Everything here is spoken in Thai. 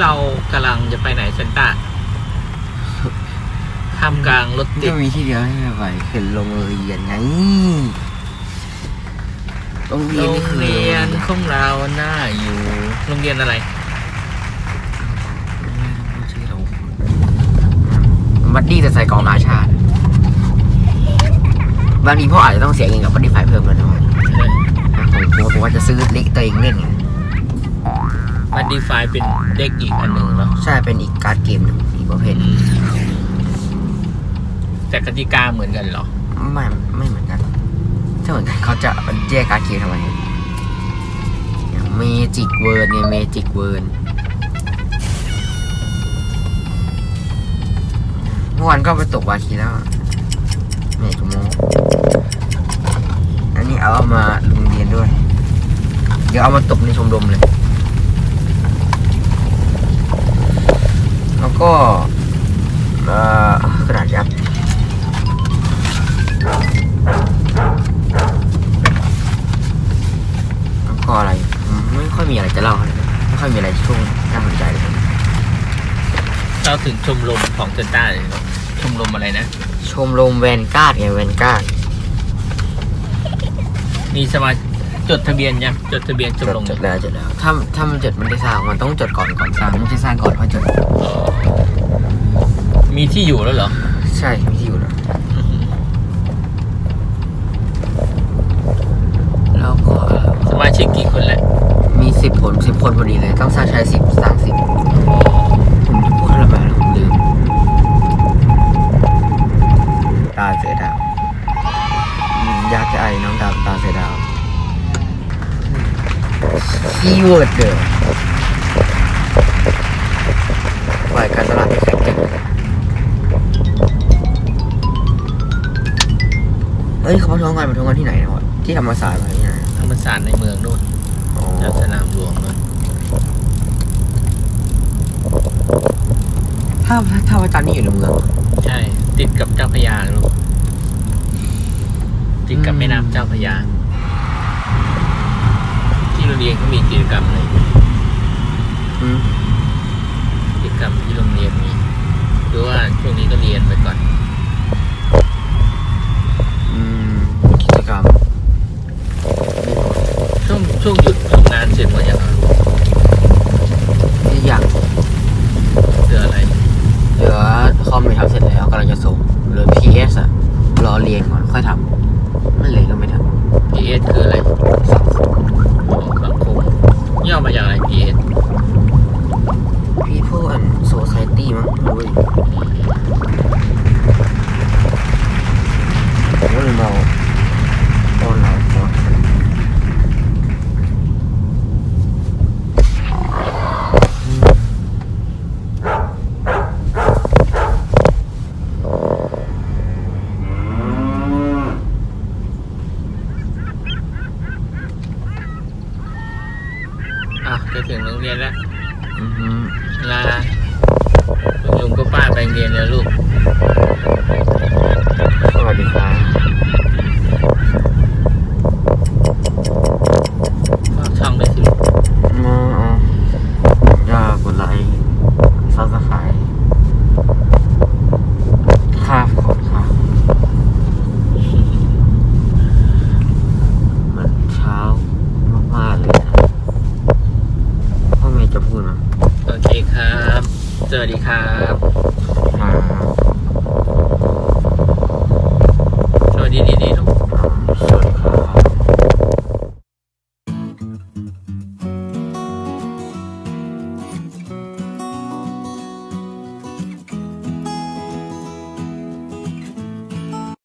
เรากำลังจะไปไหนเซนต้าท่ามกลางรถติก็ดมีที่เดียวให้ไปคือโรงเรียนไงโรงเรีโรยนงนี่คือเรียนของเราหน้าอยู่ โรงเรียนอะไรชื่อเราบัดดี้จะใส่กองราชาติบางทีพ่ออาจจะต้องเสียเงินกับบัดดี้ไฟเพิ่มแล้วนะผมกลัวผมว่าจะซื้อเล็กตัวเองเล่นไง มันดีไฟเป็นเด็กอีกอันหนึ่งเนาะใช่เป็นอีกการ์ดเกมหนึ่งอีกประเภทแต่กติกาเหมือนกันเหรอ ไม่ไม่เหมือนกัน ถ้าเหมือนกันเขาจะแยกการ์ดเกมทำไมเมจิกเวิร์นเนี่ยเมจิกเวิร์นเมื่อวานก็ไปตกวาคีแล้วเมจิกโมอันนี้เอาเอามาโรงเรียนด้วย เดี๋ยวเอามาตกในชมรมเลย แล้วก็เอ่อกระดาษยับแล้วก็อะไรอืมไม่ค่อยมีอะไรจะเล่าเลยนะไม่ค่อยมีอะไรช่วงน่าสนใจเลยเราถึงชมรมของเซนต้าเลยเนาะชมรมอะไรนะ ชมรมแวนการ์ดไงแวนการ์ดมีสมาจดทะเบียนยังจดทะเบียนชจมดรมจดแล้วจดแล้วถ้าถ้ามันจดมันได้สร้างมันต้องจดก่อนก่อนสร้างไม่ใช่สร้างก่อนค่อยจดเออมี ที่อยู่แล้วเหรอ ใช่มีที่อยู่แล้วแล้วก็สมาชิกกี่คนแหละมีสิบคนสิบคนพอดีเลย ต้องสร้างใช้สิบสร้างสิบผมจะพูดอะไรมาแล้วผมลืมตาเสือดาวอืมยากจะไอน้องดาวตาเสือดาวคีย์เวิร์ดเด้อฝ่ายการตลาดแข็ งแกร่งเฮ้ยเขามาทวงกันมาทวงกันที่ไหนนะวะที่ธรรมศาสตร์อะไรเนี่ยธรรมศาสตร์ในเมืองนู่นอ๋อแถวสนามหลวงนู่นถ้าถ้าพระจันทร์นี่อยู่ในเมืองใช่ ติดกับเจ้าพระยาลูกติดกับอืมแม่น้ำเจ้าพระยา ที่โรงเรียนเขามีกิจกรรมอะไรอืมกิจกรรมที่โรงเรียนมีหรือว่าช่วงนี้ก็เรียนไปก่อน ช่วงช่วงหยุดทำงานเสร็จหมดยังครับที่อย่างเหลืออะไรเหลือคอมไม่ทำเสร็จแล้วกำลังจะส่งเหลือ PS อะรอเรียนก่อนค่อยทำไม่เลยก็ไม่ท PS คืออะไรำสังคมอ๋อสังคมย่อมาจากอะไร PS People and Society มั้งไม่รู้ ถึงโรงเรียนแล้ว อือหือ ลาคุณลุงก็ป้าไปโรงเรียนแล้วลูก สวัสดีครับ ฝากช่องด้วยสิลูก มาอ๋ออย่ากดไลค์ซับสไครต์ค่าขอบค่ะมันเช้ามากๆเลยนะพ่อเมย์จะพูดนะ โอเคครับ ส วัสดีครับ